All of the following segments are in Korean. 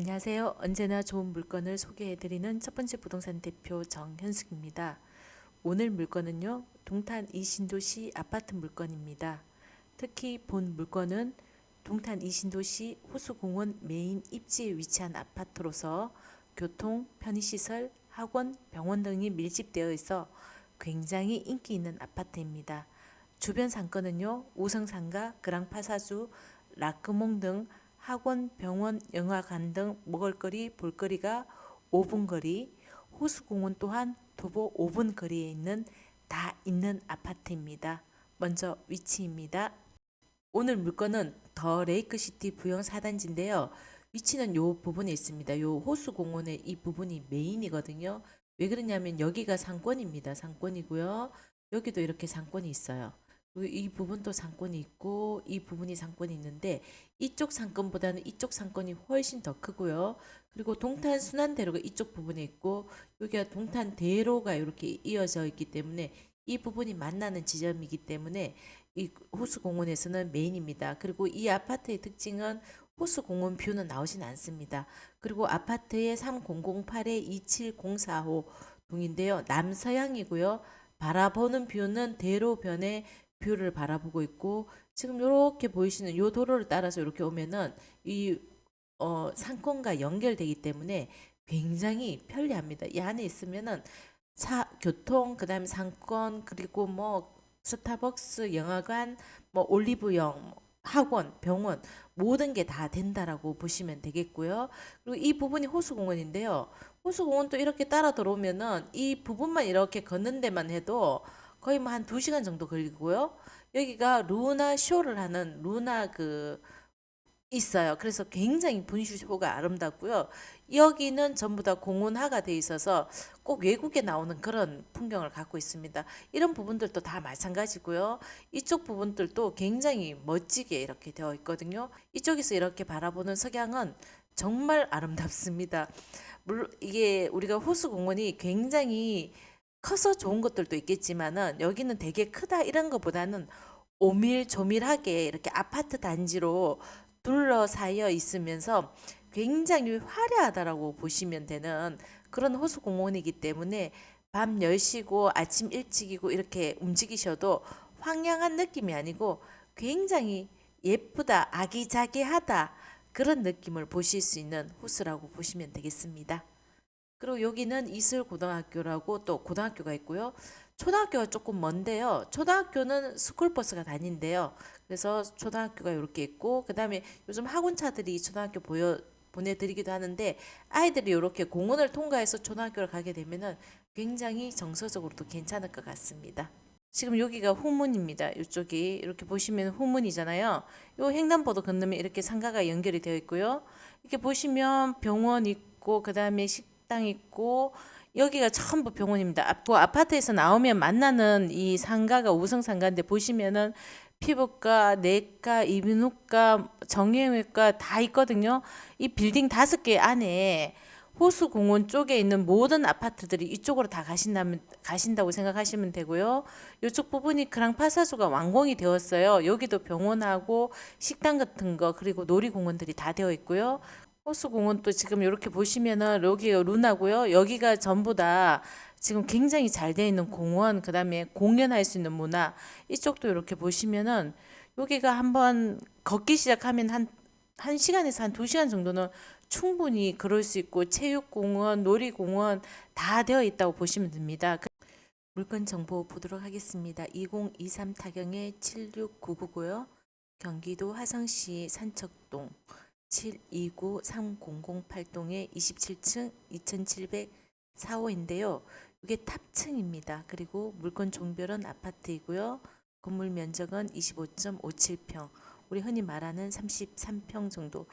안녕하세요. 언제나 좋은 물건을 소개해드리는 첫 번째 부동산 대표 정현숙입니다. 오늘 물건은요, 동탄 이신도시 아파트 물건입니다. 특히 본 물건은 동탄 이신도시 호수공원 메인 입지에 위치한 아파트로서 교통, 편의시설, 학원, 병원 등이 밀집되어 있어 굉장히 인기 있는 아파트입니다. 주변 상권은요, 우성상가, 그랑파사주, 라크몽 등 학원, 병원, 영화관 등 먹을거리, 볼거리가 5분 거리, 호수공원 또한 도보 5분 거리에 있는 다 있는 아파트입니다. 먼저 위치입니다. 오늘 물건은 더 레이크시티 부영 4단지인데요. 위치는 요 부분에 있습니다. 요 호수공원의 이 부분이 메인이거든요. 왜 그러냐면 여기가 상권입니다. 상권이고요. 여기도 이렇게 상권이 있어요. 그리고 이 부분도 상권이 있고 이 부분이 상권이 있는데 이쪽 상권보다는 이쪽 상권이 훨씬 더 크고요. 그리고 동탄 순환대로가 이쪽 부분에 있고 여기가 동탄 대로가 이렇게 이어져 있기 때문에 이 부분이 만나는 지점이기 때문에 이 호수공원에서는 메인입니다. 그리고 이 아파트의 특징은 호수공원 뷰는 나오진 않습니다. 그리고 아파트의 3008에 27045 동인데요. 남서향이고요. 바라보는 뷰는 대로변의 뷰를 바라보고 있고 지금 이렇게 보이시는 요 도로를 따라서 이렇게 오면은 이 어, 상권과 연결되기 때문에 굉장히 편리합니다. 이 안에 있으면은 차, 교통, 그다음에 상권 그리고 뭐 스타벅스, 영화관, 뭐 올리브영, 뭐 학원, 병원 모든 게 다 된다라고 보시면 되겠고요. 그리고 이 부분이 호수공원인데요. 호수공원 또 이렇게 따라 들어오면은 이 부분만 이렇게 걷는 데만 해도 거의 뭐 한 두 시간 정도 걸리고요. 여기가 루나 쇼를 하는 루나 그 있어요. 그래서 굉장히 분수쇼가 아름답고요. 여기는 전부 다 공원화가 돼 있어서 꼭 외국에 나오는 그런 풍경을 갖고 있습니다. 이런 부분들도 다 마찬가지고요. 이쪽 부분들도 굉장히 멋지게 이렇게 되어 있거든요. 이쪽에서 이렇게 바라보는 석양은 정말 아름답습니다. 물론 이게 우리가 호수공원이 굉장히 커서 좋은 것들도 있겠지만은 여기는 되게 크다 이런 것보다는 오밀조밀하게 이렇게 아파트 단지로 둘러싸여 있으면서 굉장히 화려하다라고 보시면 되는 그런 호수공원이기 때문에 밤 10시고 아침 일찍이고 이렇게 움직이셔도 황량한 느낌이 아니고 굉장히 예쁘다, 아기자기하다 그런 느낌을 보실 수 있는 호수라고 보시면 되겠습니다. 그리고 여기는 이슬고등학교라고 또 고등학교가 있고요. 초등학교가 조금 먼데요. 초등학교는 스쿨버스가 다닌대요. 그래서 초등학교가 이렇게 있고 그다음에 요즘 학원차들이 초등학교 보여 보내드리기도 하는데 아이들이 이렇게 공원을 통과해서 초등학교를 가게 되면은 굉장히 정서적으로도 괜찮을 것 같습니다. 지금 여기가 후문입니다. 이쪽이 이렇게 보시면 후문이잖아요. 요 횡단보도 건너면 이렇게 상가가 연결이 되어 있고요. 이렇게 보시면 병원 있고 그 다음에 식 당 있고 여기가 전부 병원입니다. 앞- 그 아파트에서 나오면 만나는 이 상가가 우성 상가인데 보시면은 피부과, 내과, 이비인후과, 정형외과 다 있거든요. 이 빌딩 다섯 개 안에 호수공원 쪽에 있는 모든 아파트들이 이쪽으로 다 가신다면 가신다고 생각하시면 되고요. 이쪽 부분이 그랑파사수가 완공이 되었어요. 여기도 병원하고 식당 같은 거 그리고 놀이공원들이 다 되어 있고요. 호수공원 또 지금 이렇게 보시면은 여기가 루나고요. 여기가 전부 다 지금 굉장히 잘 되어 있는 공원, 그 다음에 공연할 수 있는 문화 이쪽도 이렇게 보시면은 여기가 한번 걷기 시작하면 한 한 시간에서 한 두 시간 정도는 충분히 그럴 수 있고 체육공원, 놀이공원 다 되어 있다고 보시면 됩니다. 그 물건 정보 보도록 하겠습니다. 2023 타경의 7699고요. 경기도 화성시 산척동 7293008동의 27층 2704호인데요. 이게 탑층입니다. 그리고 물건 종별은 아파트이고요. 건물 면적은 25.57평, 우리 흔히 말하는 33평 정도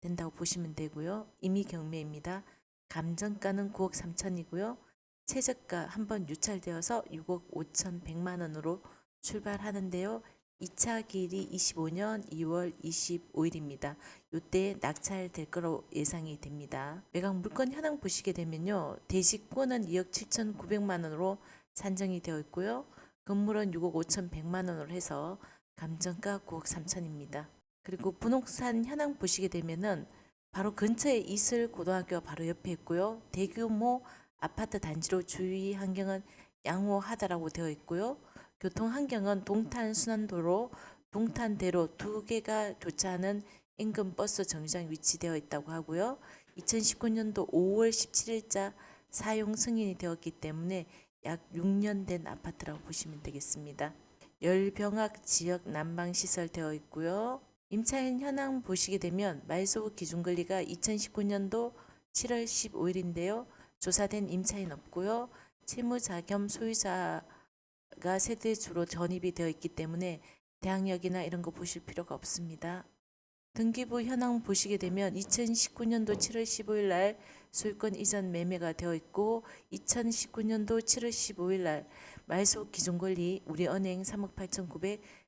된다고 보시면 되고요. 임의 경매입니다. 감정가는 9억 3천이고요. 최저가 한번 유찰되어서 6억 5천 100만 원으로 출발하는데요. 2차 길이 25년 2월 25일입니다. 이때 낙찰될 거로 예상이 됩니다. 매각 물건 현황 보시게 되면요. 대지권은 2억 7천9백만 원으로 산정이 되어 있고요. 건물은 6억 5천 100만 원으로 해서 감정가 9억 3천입니다. 그리고 부동산 현황 보시게 되면은 바로 근처에 이슬 고등학교가 바로 옆에 있고요. 대규모 아파트 단지로 주위 환경은 양호하다라고 되어 있고요. 교통 환경은 동탄 순환도로 동탄대로 두 개가 교차하는 인근 버스 정류장 위치되어 있다고 하고요. 2019년도 5월 17일자 사용 승인이 되었기 때문에 약 6년 된 아파트라고 보시면 되겠습니다. 열병학 지역 난방 시설 되어 있고요. 임차인 현황 보시게 되면 말소 기준 권리가 2019년도 7월 15일인데요. 조사된 임차인 없고요. 채무자 겸 소유자가 세대 주로 전입이 되어 있기 때문에 대항력이나 이런 거 보실 필요가 없습니다. 등기부 현황 보시게 되면 2019년도 7월 15일 날 소유권 이전 매매가 되어 있고 2019년도 7월 15일 날 말소 기준 권리 우리 은행 3억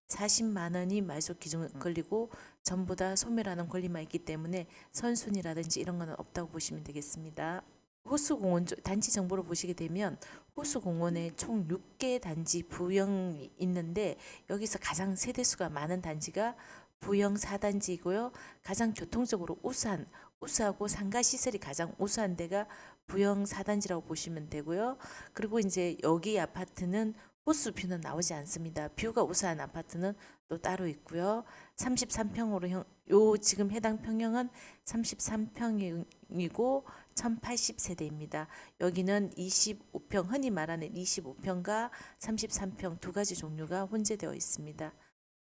8,940만 원이 말소 기준 권리고 전부 다 소멸하는 권리만 있기 때문에 선순위라든지 이런 거는 없다고 보시면 되겠습니다. 호수공원 쪽- 단지 정보를 보시게 되면 호수공원에 총 6개 단지 부영이 있는데 여기서 가장 세대수가 많은 단지가 부영 4단지이고요. 가장 교통적으로 우수한 우수하고 상가 시설이 가장 우수한 데가 부영 4단지라고 보시면 되고요. 그리고 이제 여기 아파트는 호수 뷰는 나오지 않습니다. 뷰가 우수한 아파트는 또 따로 있고요. 33평으로 형, 요 지금 해당 평형은 33평이고 1080세대입니다. 여기는 25평 흔히 말하는 25평과 33평 두 가지 종류가 혼재되어 있습니다.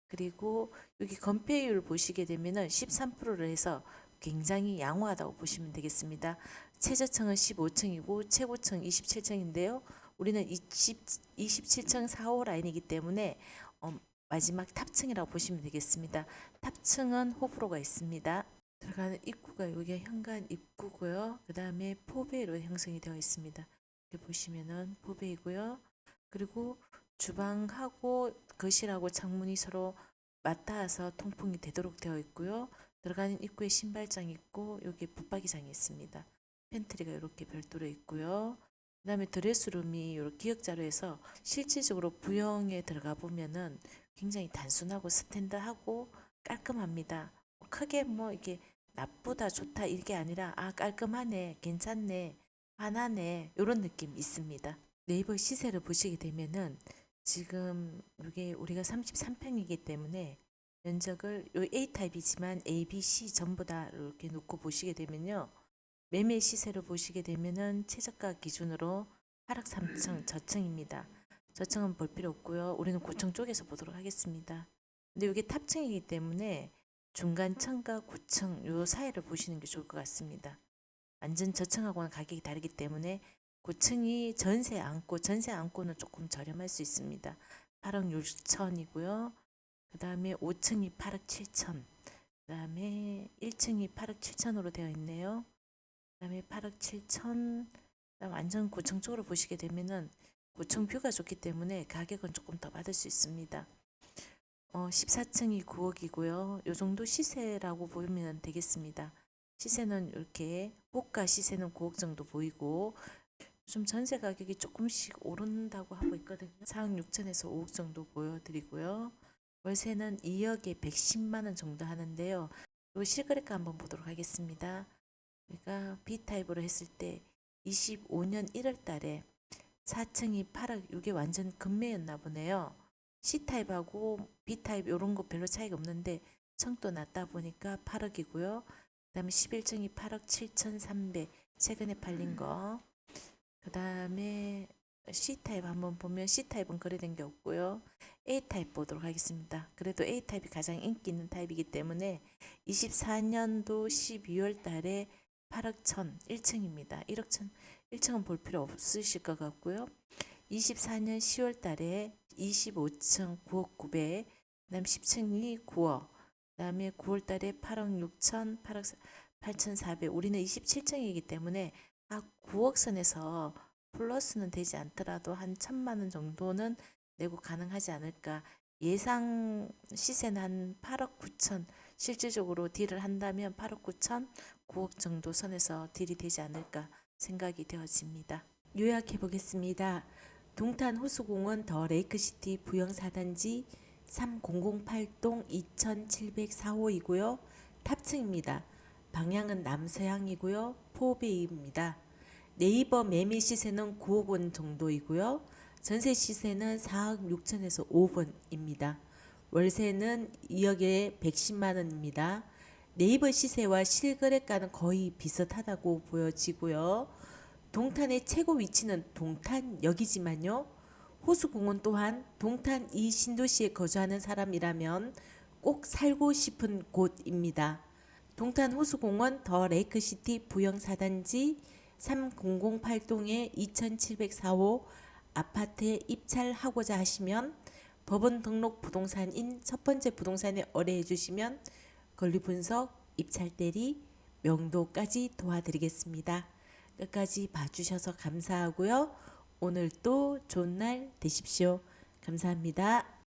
그리고 여기 건폐율 보시게 되면은 13%를 해서 굉장히 양호하다고 보시면 되겠습니다. 최저층은 15층이고 최고층 27층인데요. 우리는 20, 27층 4호 라인이기 때문에 어, 마지막 탑층이라고 보시면 되겠습니다. 탑층은 호불호가 있습니다. 들어가는 입구가 여기가 현관 입구고요. 그 다음에 포배로 형성이 되어 있습니다. 이렇게 보시면은 포배이고요. 그리고 주방하고 거실하고 창문이 서로 맞닿아서 통풍이 되도록 되어 있고요. 들어가는 입구에 신발장 있고 여기 붙박이장이 있습니다. 팬트리가 이렇게 별도로 있고요. 그 다음에 드레스룸이 이렇게 기역자로 해서 실질적으로 부영에 들어가 보면은 굉장히 단순하고 스탠드하고 깔끔합니다. 뭐 크게 뭐 이게 나쁘다 좋다 이게 아니라 아 깔끔하네 괜찮네 환하네 이런 느낌 있습니다. 네이버 시세를 보시게 되면은 지금 이게 우리가 33평이기 때문에 면적을 요 A 타입이지만 A, B, C 전부 다 이렇게 놓고 보시게 되면요. 매매 시세를 보시게 되면은 최저가 기준으로 8억 3층 저층입니다. 저층은 볼 필요 없고요. 우리는 고층 쪽에서 보도록 하겠습니다. 근데 이게 탑층이기 때문에 중간 층과 고층 요 사이를 보시는 게 좋을 것 같습니다. 완전 저층하고는 가격이 다르기 때문에 고층이 전세 안고 전세 안고는 조금 저렴할 수 있습니다. 8억 6천이고요. 그 다음에 5층이 8억 7천. 그 다음에 1층이 8억 7천으로 되어 있네요. 그 다음에 8억 7천. 그다음 완전 고층 쪽으로 보시게 되면은 고층 뷰가 좋기 때문에 가격은 조금 더 받을 수 있습니다. 어, 14층이 9억이고요. 요 정도 시세라고 보면 되겠습니다. 시세는 이렇게 호가 시세는 9억 정도 보이고 좀 전세 가격이 조금씩 오른다고 하고 있거든요. 4억 6천에서 5억 정도 보여드리고요. 월세는 2억에 110만 원 정도 하는데요. 이 실거래가 한번 보도록 하겠습니다. 우리가 B 타입으로 했을 때 25년 1월 달에 4층이 8억 이게 완전 금매였나 보네요. C 타입하고 B 타입 이런 거 별로 차이가 없는데 청도 낮다 보니까 8억이고요. 그다음에 11층이 8억 7,300 최근에 팔린 거. 그다음에 C 타입 한번 보면 C 타입은 거래된 게 없고요. A 타입 보도록 하겠습니다. 그래도 A 타입이 가장 인기 있는 타입이기 때문에 24년도 12월 달에 8억 1천 1층입니다. 1억 1천 1층은 볼 필요 없으실 것 같고요. 24년 10월 달에 25층 9억 9백, 그다음 10층이 9억, 그다음에 9월 달에 8억 6천, 8억 8천 4백. 우리는 27층이기 때문에 아 9억 선에서 플러스는 되지 않더라도 한 천만 원 정도는 내고 가능하지 않을까. 예상 시세는 한 8억 9천. 실질적으로 딜을 한다면 8억 9천, 9억 정도 선에서 딜이 되지 않을까 생각이 되어집니다. 요약해 보겠습니다. 동탄 호수공원 더 레이크시티 부영 4단지 3008동 2704호이고요. 탑층입니다. 방향은 남서향이고요. 포베이입니다. 네이버 매매 시세는 9억 원 정도이고요. 전세 시세는 4억 6천에서 5억 원입니다. 월세는 2억에 110만 원입니다. 네이버 시세와 실거래가는 거의 비슷하다고 보여지고요. 동탄의 최고 위치는 동탄역이지만요. 호수공원 또한 동탄 이 신도시에 거주하는 사람이라면 꼭 살고 싶은 곳입니다. 동탄 호수공원 더 레이크시티 부영 4단지 3008동의 2704호 아파트에 입찰하고자 하시면 법원 등록 부동산인 첫 번째 부동산에 의뢰해 주시면 권리 분석, 입찰 대리, 명도까지 도와드리겠습니다. 끝까지 봐주셔서 감사하고요. 오늘도 좋은 날 되십시오. 감사합니다.